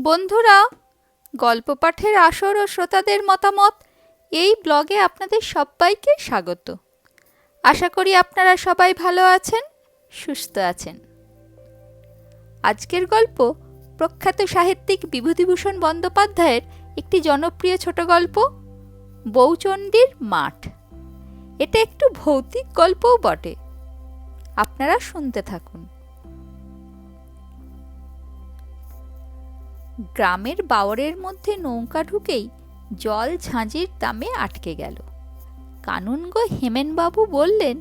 বন্ধুরা গল্প পাঠের আসর ও শ্রোতাদের মতামত এই ব্লগে আপনাদের সবাইকে স্বাগত। আশা করি আপনারা সবাই ভালো আছেন, সুস্থ আছেন। আজকের গল্প প্রখ্যাত সাহিত্যিক বিভূতিভূষণ বন্দ্যোপাধ্যায়ের একটি জনপ্রিয় ছোট গল্প, বৌচণ্ডীর মাঠ। এটা একটু ভৌতিক গল্পও বটে। আপনারা শুনতে থাকুন। গ্রামের বাওরের মধ্যে নৌকা ঢুকেই জল ঝাঁঝির দামে আটকে গেল। কানুনগো হেমেনবাবু বললেন,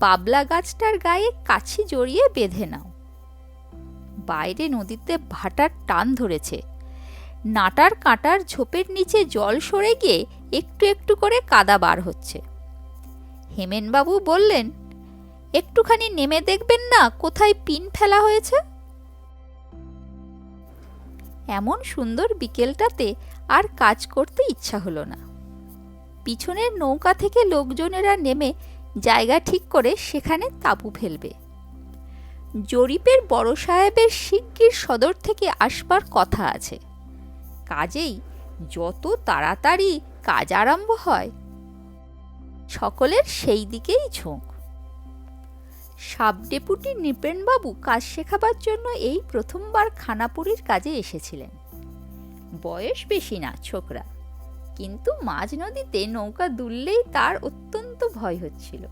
বাবলা গাছটার গায়ে কাছি জড়িয়ে বেঁধে নাও। বাইরে নদীতে ভাটার টান ধরেছে। নাটার কাঁটার ঝোপের নিচে জল সরে গিয়ে একটু একটু করে কাদা বার হচ্ছে। হেমেনবাবু বললেন, একটুখানি নেমে দেখবেন না কোথায় পিন ফেলা হয়েছে? এমন সুন্দর বিকেলটাতে আর কাজ করতে ইচ্ছা হলো না। পিছনের নৌকা থেকে লোকজনেরা নেমে জায়গা ঠিক করে সেখানে তাঁবু ফেলবে। জরিপের বড় সাহেবের শিগগির সদর থেকে আসবার কথা আছে। কাজেই যত তাড়াতাড়ি কাজ আরম্ভ হয়, সকলের সেই দিকেই ঝোঁক। সাব ডেপুটি নৃপেনবাবু কাজ শেখাবার জন্য এই প্রথমবার খানাপুরীর কাজে এসেছিলেন। বয়স বেশি না, ছোকরা। কিন্তু মাঝ নদীতে নৌকা দুললেই তার অত্যন্ত ভয় হচ্ছিল।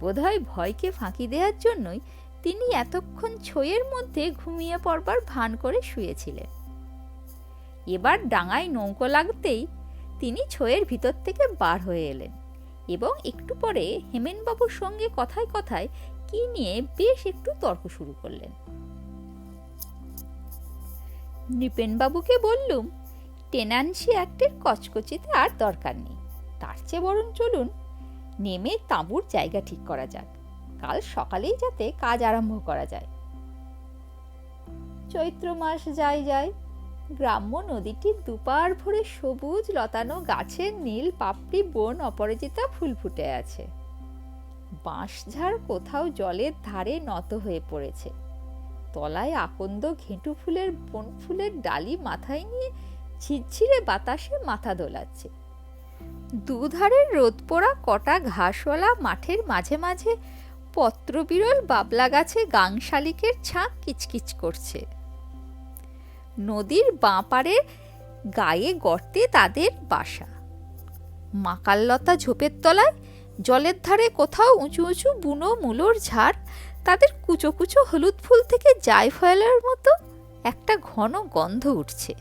বোধহয় ভয়কে ফাঁকি দেওয়ার জন্যই তিনি এতক্ষণ ছইয়ের মধ্যে ঘুমিয়ে পড়বার ভান করে শুয়েছিলেন। এবার ডাঙায় নৌকো লাগতেই তিনি ছইয়ের ভিতর থেকে বার হয়ে এলেন এবং একটু পরে হেমেনবাবুর সঙ্গে কথায় কথায় কি নিয়ে বেশ একটু তর্ক শুরু করলেন। নৃপেনবাবুকে বললুম, টেনান্সি অ্যাক্টের কচকচিতে আর দরকার নেই। তার চেয়ে বরং চলুন, নেমে তাঁবুর জায়গা ঠিক করা যাক। কাল সকালেই যাতে কাজ আরম্ভ করা যায়। চৈত্র মাস যায় যায় গ্রাম্য নদীটির দুপার ভরে সবুজ লতানো গাছের নীল পাপড়ি বন অপরাজিতা ফুল ফুটে আছে। বাঁশঝাড় কোথাও জলের ধারে নত হয়ে পড়েছে। তলায় আকন্দ ঘেঁটু ফুলের বন ফুলের ডালি মাথায় নিয়ে ঝিরঝিরে বাতাসে মাথা দোলাচ্ছে। দুধারের রোদ পোড়া কটা ঘাসওয়ালা মাঠের মাঝে মাঝে পত্রবিরল বাবলা গাছে গাং শালিকের ছাঁক কিচকিচ করছে। নদীর বাঁ পারে গায়ে গর্তে তাদের বাসা। মাকাল্লতা ঝোপের তলায় জলের ধারে কোথাও উঁচু উঁচু বুনো মুলোর ঝাড়, তাদের কুচো কুচো হলুদ ফুল থেকে জায়ফলের মতো একটা ঘন গন্ধ উঠছে।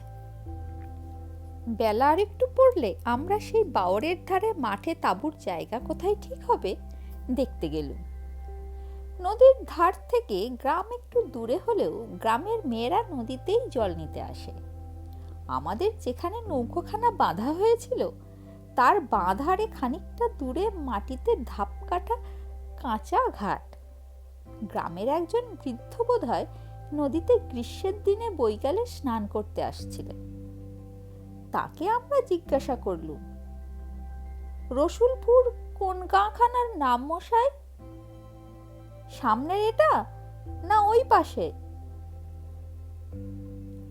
বেলা আর একটু পড়লে আমরা সেই বাওরের ধারে মাঠে তাঁবুর জায়গা কোথায় ঠিক হবে দেখতে গেলুম। নদীর ধার থেকে গ্রাম একটু দূরে হলেও গ্রামের মেয়েরা নদীতেই জল নিতে আসে। আমাদের যেখানে নৌকোখানা বাঁধা হয়েছিল তার বাঁধারে খানিকটা দূরে মাটিতে ধাপ কাটা কাঁচা ঘাট। গ্রামের একজন বৃদ্ধ বোধ হয় নদীতে গ্রীষ্মের দিনে বৈকালে স্নান করতে আসছিলেন। তাকে আমরা জিজ্ঞাসা করলুম, রসুলপুর কোন গাঁখানার নাম মশাই? সামনের এটা না ওই পাশে?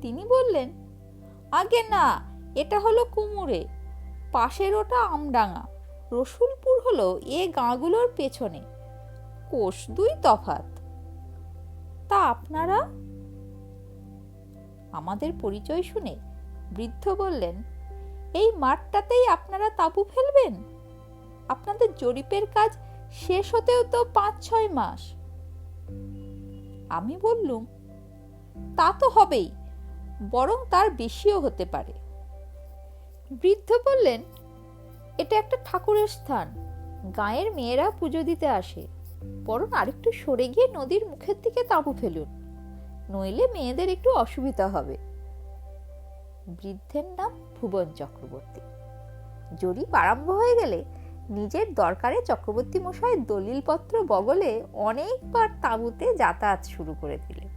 তিনি বললেন, আগে না, এটা হলো কুমুরে। পাশের ওটা আমডাঙা। রসুলপুর হলো এ গাঁগুলোর পেছনে। কোষ দুই তফাত। তা আপনারা? আমাদের পরিচয় শুনে বৃদ্ধ বললেন, এই মাঠটাতেই আপনারা তাঁবু ফেলবেন? আপনাদের জরিপের কাজ শেষ হতেও তো পাঁচ ছয় মাস। আমি বললুম, তা তো হবেই, বরং তার বেশিও হতে পারে। বৃদ্ধ বললেন, এটা একটা ঠাকুরের স্থান। গায়ের মেয়েরা পুজো দিতে আসে। বরং আরেকটু সরে গিয়ে নদীর মুখের দিকে তাঁবু ফেলুন। নইলে মেয়েদের একটু অসুবিধা হবে। বৃদ্ধের নাম ভুবন চক্রবর্তী। জরিপ আরম্ভ হয়ে গেলে নিজের দরকারে চক্রবর্তী মশাই দলিলপত্র বগলে অনেকবার তাঁবুতে যাতায়াত শুরু করে দিলেন।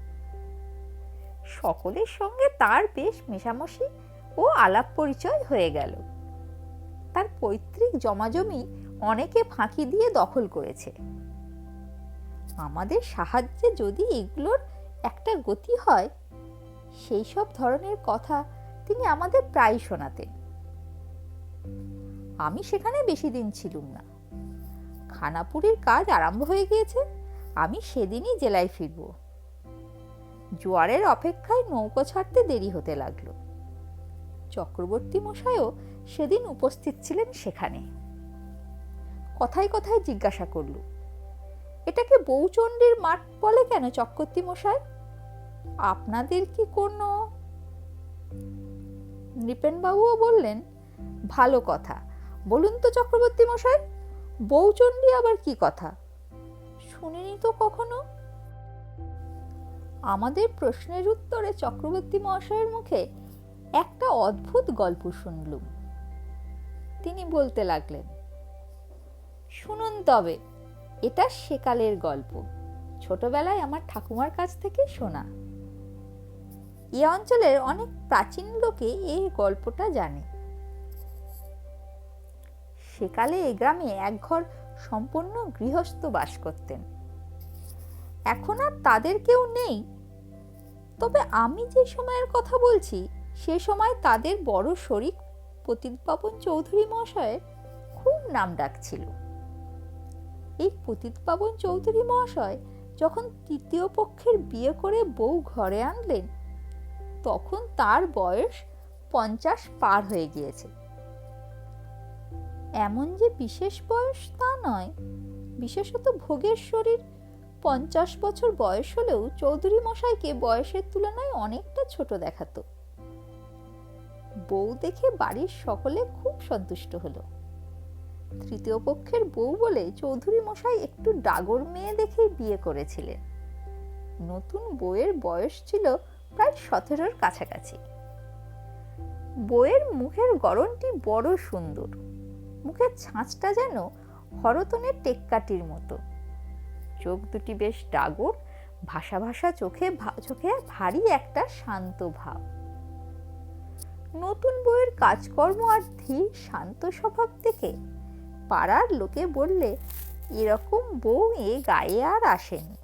সকলের সঙ্গে তার বেশ মেশামশি ও আলাপ পরিচয় হয়ে গেল। তার পৈতৃক জমাজমি অনেকে ফাঁকি দিয়ে দখল করেছে। আমাদের সাহায্যে যদি এগুলোর একটা গতি হয়, সেই সব ধরনের কথা তিনি আমাদের প্রায় শোনাতেন। আমি সেখানে বেশি দিন ছিলুম না। খানাপুরির কাজ আরম্ভ হয়ে গিয়েছে, আমি সেদিনই জেলায় ফিরব। জোয়ারের অপেক্ষায় নৌকো ছাড়তে দেরি হতে লাগল। চক্রবর্তী মশাইও সেদিন উপস্থিত ছিলেন সেখানে। কথায় কথায় জিজ্ঞাসা করল, এটাকে বৌচণ্ডীর মাঠ বলে কেন চক্রবর্তী মশাই? আপনাদের কি কোনো নৃপেনবাবুও বললেন, ভালো কথা। বলুন তো চক্রবর্তী মশাই বৌচণ্ডী আবার কি কথা? শুনিনি তো কখনো? আমাদের প্রশ্নের উত্তরে চক্রবর্তী মহাশয়ের মুখে একটা অদ্ভুত গল্প শুনলুম। তিনি বলতে লাগলেন, শুনুন তবে, এটা সেকালের গল্প। ছোটবেলায় আমার ঠাকুমার কাছ থেকে শোনা। এ অঞ্চলের অনেক প্রাচীন লোকে এই গল্পটা জানে। সেকালে এ গ্রামে এক ঘর সম্পূর্ণ গৃহস্থ বাস করতেন। এখন আর তাদের কেউ নেই। তবে আমি যে সময়ের কথা বলছি সে সময় তাদের বড় শরিক পতিতপাবন চৌধুরী মহাশয়ের খুব নাম ডাকছিল। এই পতিতপাবন চৌধুরী মহাশয় যখন তৃতীয় পক্ষের বিয়ে করে বউ ঘরে আনলেন, তখন তার বয়স পঞ্চাশ পার হয়ে গিয়েছে। এমন যে বিশেষ বয়স তা নয়, বিশেষত ভোগের শরীর পঞ্চাশ বছর বয়স হলেও চৌধুরী মশাইকে বয়সের তুলনায় অনেকটা ছোট দেখাতো। বউ দেখে বাড়ির সকলে খুব সন্তুষ্ট হলো। তৃতীয় পক্ষের বউ বলে চৌধুরী মশাই একটু ডাগর মেয়ে দেখেই বিয়ে করেছিলেন। নতুন বউয়ের বয়স ছিল প্রায় সতেরোর কাছাকাছি। বউয়ের মুখের গড়নটি বড় সুন্দর। মুখের ছাঁচটা যেন হরতনের টেক্কাটির মতো। চোখ দুটি বেশ ডাগর, ভাষা ভাষা চোখে চোখে ভারী একটা শান্ত ভাব। নতুন বইয়ের কাজকর্ম আর ধীর শান্ত স্বভাব থেকে পাড়ার লোকে বললে, এরকম বউ এ গায়ে আর আসেনি।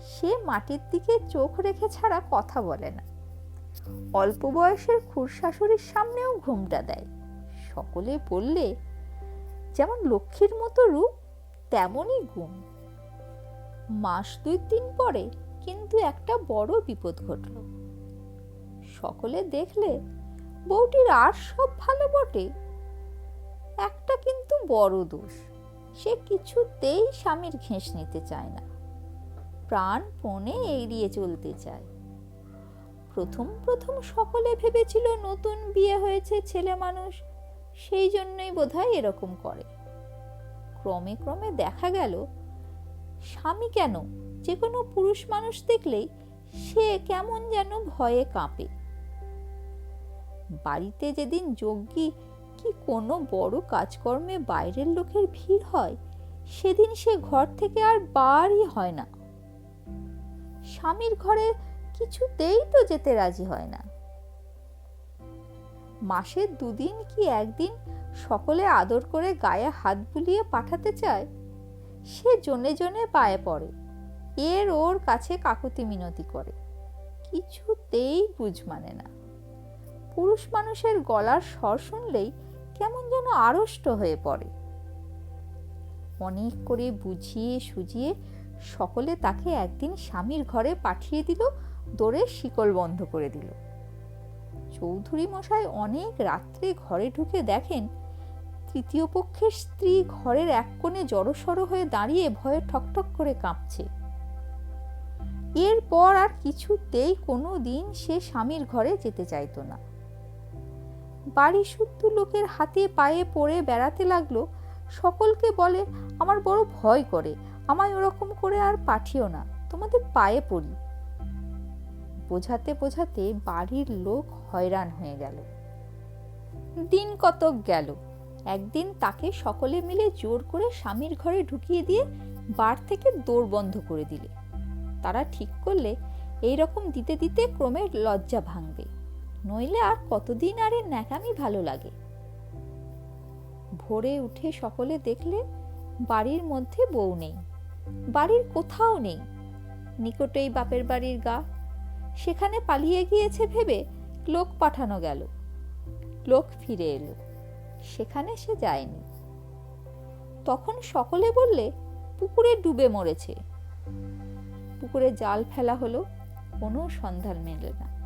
সে মাটির দিকে চোখ রেখে ছাড়া কথা বলে না। অল্প বয়সের খুরশাশুড়ির সামনেও ঘুমটা দেয়। সকলে বললে, যেমন লক্ষ্মীর মতো রূপ, তেমনই গুণ। মাস দুই তিন পরে কিন্তু একটা বড় বিপদ ঘটল। সকলে দেখলে বউটির আর সব ভালো বটে। একটা কিন্তু বড় দোষ, সে কিছুতেই স্বামীর ঘেঁষ নিতে চায় না। প্রাণ পণে এড়িয়ে চলতে চায়। প্রথম প্রথম সকলে ভেবেছিল নতুন বিয়ে হয়েছে ছেলে মানুষ, সেই জন্যই বোধহয় এরকম করে। ক্রমে ক্রমে দেখা গেল, স্বামী কেন যে কোনো পুরুষ মানুষ দেখলেই সে কেমন যেন ভয়ে কাঁপে। বাড়িতে যেদিন যজ্ঞী কি কোনো বড় কাজকর্মে বাইরের লোকের ভিড় হয়, সেদিন সে ঘর থেকে আর বারই হয় না। স্বামীর ঘরে কিছুতেই তো যেতে রাজি হয় না। মাসে দুদিন কি একদিন সকলে আদর করে গায়ে হাত বুলিয়ে পাঠাতে চায়, সে জনে জনে পায়ে পড়ে, এর ওর কাছে কাকুতি মিনতি করে, কিছুতেই বুঝ মানে না। পুরুষ মানুষের গলার স্বর শুনলেই কেমন যেন আড়ষ্ট হয়ে পড়ে। অনেক করে বুঝিয়ে সুজিয়ে সকলে তাকে একদিন স্বামীর ঘরে পাঠিয়ে দিল দৌড়ে শিকল বন্ধ করে দিল। চৌধুরী মশাই অনেক রাত্রে ঘরে ঢুকে দেখেন, তৃতীয় পক্ষের স্ত্রী ঘরের এক কোণে জড়সড় হয়ে দাঁড়িয়ে ভয়ে ঠকঠক করে কাঁপছে। এরপর আর কিছুতেই কোনো দিন সে স্বামীর ঘরে যেতে চাইতো না। বাড়ি শুদ্ধ লোকের হাতে পায়ে পড়ে বেড়াতে লাগল, সকলকে বলে, আমার বড় ভয় করে, আমায় ওরকম করে আর পাঠিও না, তোমাদের পায়ে পড়ি। বোঝাতে বোঝাতে বাড়ির লোক হয়রান হয়ে গেল। দিন কতক গেল। একদিন তাকে সকলে মিলে জোর করে স্বামীর ঘরে ঢুকিয়ে দিয়ে বার থেকে দৌড় বন্ধ করে দিলে। তারা ঠিক করলে এই রকম দিতে দিতে ক্রমে লজ্জা ভাঙবে। নইলে আর কতদিন আরে ন্যাকামি ভালো লাগে? ভোরে উঠে সকলে দেখলে বাড়ির মধ্যে বউ নেই, বাড়ির কোথাও নেই, নিকটেই বাপের বাড়ির গা। সেখানে পালিয়ে গিয়েছে ভেবে লোক পাঠানো গেল, লোক ফিরে এলো, সেখানে সে যায়নি। তখন সকলে বললে, পুকুরে ডুবে মরেছে। পুকুরে জাল ফেলা হলো, কোনো সন্ধান মেলে না।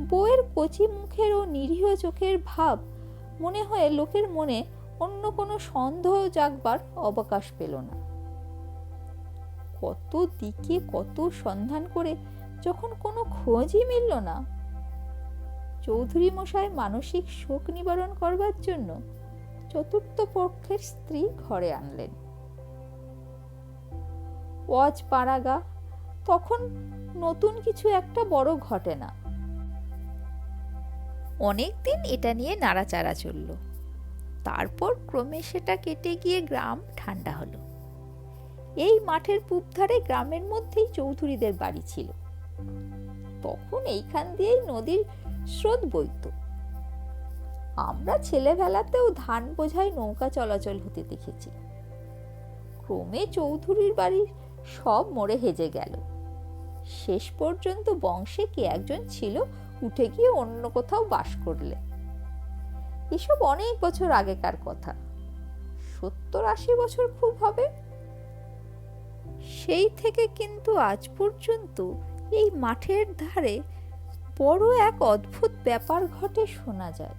বউয়ের কচি মুখের ও নিরীহ চোখের ভাব মনে হয় লোকের মনে অন্য কোনো সন্দেহ জাগবার অবকাশ পেল না। কত দিকে কত সন্ধান করে যখন কোনো খোঁজই মিলল না। চৌধুরী মশাই মানসিক শোক নিবারণ করবার জন্য চতুর্থ পক্ষের স্ত্রী ঘরে আনলেন। ওয়াজ পাড়াগা, তখন নতুন কিছু একটা বড় ঘটে না। অনেক দিন এটা নিয়ে নাড়াচাড়া চলল। তারপর ক্রমে সেটা কেটে গিয়ে গ্রাম ঠান্ডা হলো। এই মাঠের পূব ধারে গ্রামের মধ্যেই চৌধুরীদের বাড়ি ছিল। তখন এইখান দিয়েই নদীর স্রোত বইত। আমরা ছেলেবেলাতেও ধান বোঝাই নৌকা চলাচল হতে দেখেছি। ক্রমে চৌধুরীর বাড়ির সব মরে হেজে গেল। শেষ পর্যন্ত বংশে কে একজন ছিল উঠে গিয়ে অন্য কোথাও বাস করলে। এসব অনেক বছর আগেকার কথা। সত্তর আশি বছর খুব হবে। সেই থেকে কিন্তু আজ পর্যন্ত এই মাঠের ধারে বড় এক অদ্ভুত ব্যাপার ঘটে শোনা যায়।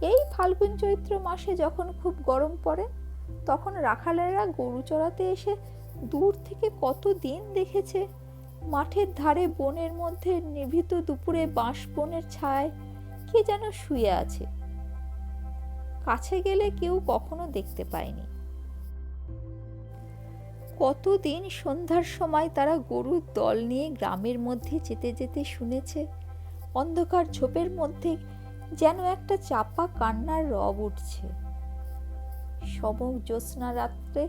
এই ফাল্গুন চৈত্র মাসে যখন খুব গরম পড়ে, তখন রাখালেরা গরু চড়াতে এসে দূর থেকে কত দিন দেখেছে মাঠের ধারে বনের মধ্যে নিভৃত দুপুরে বাঁশ বনের ছায় কে যেন শুয়ে আছে। কাছে গেলে কেউ কখনো দেখতে পায়নি। কতদিন সন্ধ্যার সময় তারা গরুর দল নিয়ে গ্রামের মধ্যে যেতে যেতে শুনেছে, অন্ধকার ঝোপের মধ্যে যেন একটা চাপা কান্নার রব উঠছে। সমক জ্যোৎস্না রাত্রে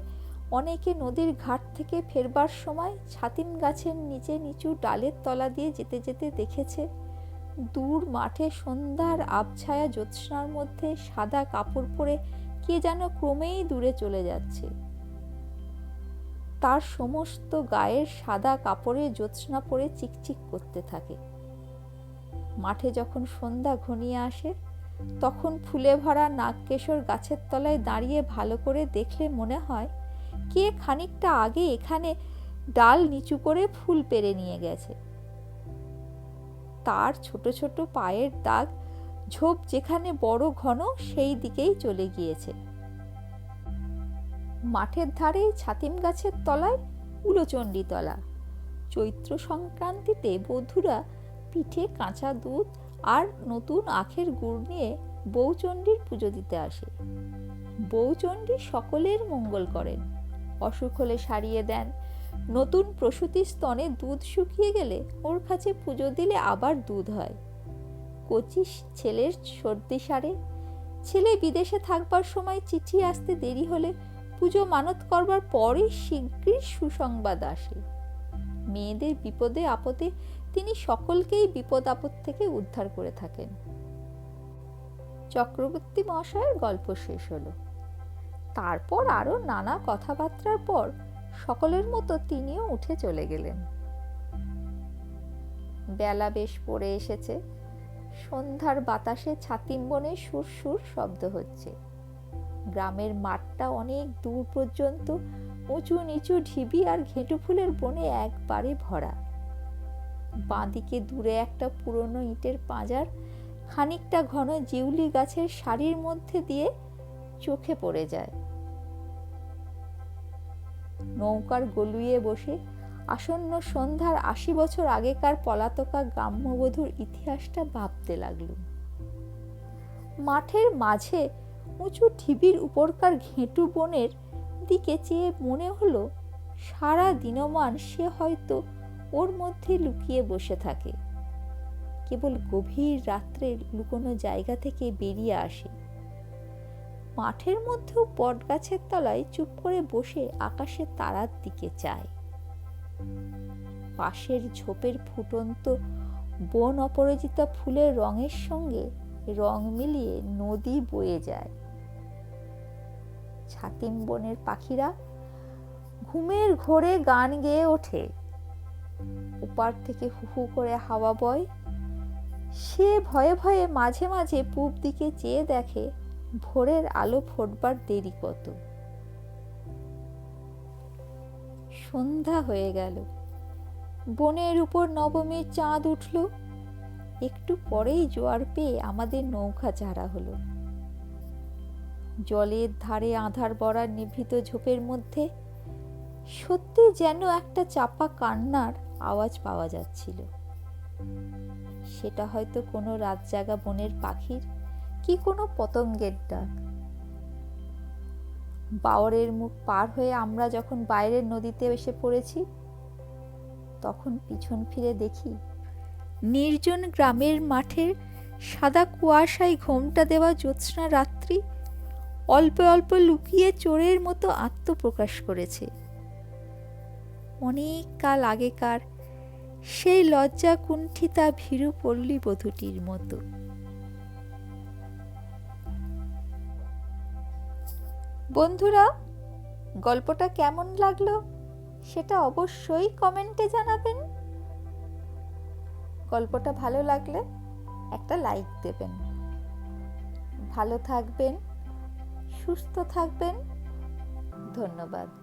অনেকে নদীর ঘাট থেকে ফেরবার সময় ছাতিম গাছের নিচে নিচু ডালের তলা দিয়ে যেতে যেতে দেখেছে, দূর মাঠে সন্ধ্যার আবছায়া জ্যোৎস্নার মধ্যে সাদা কাপড় পরে কে যেন ক্রমেই দূরে চলে যাচ্ছে। তার সমস্ত গায়ের সাদা কাপড়ে জ্যোৎস্না পরে চিকচিক করতে থাকে। মাঠে যখন সন্ধ্যা ঘনিয়ে আসে, তখন ফুলে ভরা নাগকেশর গাছের তলায় দাঁড়িয়ে ভালো করে দেখলে মনে হয় কে খানিকটা আগে এখানে ডাল নিচু করে ফুল পেরে নিয়ে গেছে। তার ছোট ছোট পায়ের দাগ ঝোপ যেখানে বড় ঘন সেই দিকেই চলে গিয়েছে। মাঠের ধারে ছাতিম গাছের তলায় উলোচণ্ডী তলা চৈত্র সংক্রান্তিতে বধুরা পিঠে কাঁচা দুধ আর নতুন আখের গুড় নিয়ে বৌচণ্ডীর পুজো দিতে আসে। বৌচণ্ডী সকলের মঙ্গল করেন। অসুখ হলে সারিয়ে দেন। নতুন প্রসূতি স্তনে দুধ শুকিয়ে গেলে ওর কাছে পুজো দিলে আবার দুধ হয়। কচি ছেলের সর্দি সারে। ছেলে বিদেশে থাকবার সময় চিঠি আসতে দেরি হলে পুজো মানত করবার পরই শীঘ্রই সুসংবাদ আসে। মেয়েদের বিপদে আপদে তিনি সকলকেই বিপদ আপদ থেকে উদ্ধার করে থাকেন। চক্রবর্তী মহাশয়ের গল্প শেষ হলো। তারপর আরও নানা কথাবার্তার পর সকলের মতো তিনিও উঠে চলে গেলেন। বেলা বেশ পড়ে এসেছে। সন্ধ্যার বাতাসে ছাতিম বনে সুর সুর শব্দ হচ্ছে। গ্রামের মাঠটা অনেক দূর পর্যন্ত উঁচু নিচু ঢিবি আর ঘেঁটু ফুলের বনে একবারে ভরা। বাঁদিকে দূরে একটা পুরনো ইটের পাঁজার খানিকটা ঘন জিউলি গাছের সারির মধ্যে দিয়ে চোখে পড়ে যায়। নৌকার গলুইয়ে বসে আসন্ন সন্ধ্যার আশি বছর আগেকার পলাতকা গ্রাম্যবধূর ইতিহাসটা ভাবতে লাগলুম মাঠের মাঝে উঁচু ঢিবির উপরকার ঘেঁটু বনের দিকে চেয়ে মনে হলো, সারা দিনমান সে হয়তো ওর মধ্যে লুকিয়ে বসে থাকে। কেবল গভীর রাত্রে লুকোনো জায়গা থেকে বেরিয়ে আসে। মাঠের মধ্যেও বট গাছের তলায় চুপ করে বসে আকাশের তারার দিকে চায়। পাশের ঝোপের ফুটন্ত বন অপরাজিতা ফুলের রঙের সঙ্গে রং মিলিয়ে নদী বয়ে যায়। ছাতিম বনের পাখিরা ঘুমের ঘোরে গান গেয়ে ওঠে। ওপার থেকে হু হু করে হাওয়া বয়। সে ভয়ে ভয়ে মাঝে মাঝে পূব দিকে চেয়ে দেখে ভোরের আলো ফোটবার দেরি কত? সন্ধ্যা হয়ে গেল। বনের উপর নবমীর চাঁদ উঠল। একটু পরেই জোয়ার পেয়ে আমাদের নৌকা চারা হলো। জলের ধারে আধার বড়ার নিভৃত ঝোপের মধ্যে সত্যি যেন একটা চাপা কান্নার আওয়াজ পাওয়া যাচ্ছিল। সেটা হয়তো কোনো রাত জাগা বনের পাখির কি কোনো পতঙ্গের ডাক? বাওরের মুখ পার হয়ে আমরা যখন বাইরের নদীতে এসে পড়েছি, তখন পিছন ফিরে দেখি নির্জন গ্রামের মাঠের সাদা কুয়াশায় ঘোমটা দেওয়া জ্যোৎস্না রাত্রি অল্প অল্প লুকিয়ে চোরের মতো আত্মপ্রকাশ করেছে। অনেক কাল আগেকার সেই লজ্জা কুণ্ঠিতা ভীরু পল্লী বধূটির মতো। বন্ধুরা, গল্পটা কেমন লাগল সেটা অবশ্যই কমেন্টে জানাবেন। গল্পটা ভালো লাগলে একটা লাইক দেবেন। ভালো থাকবেন, সুস্থ থাকবেন। ধন্যবাদ।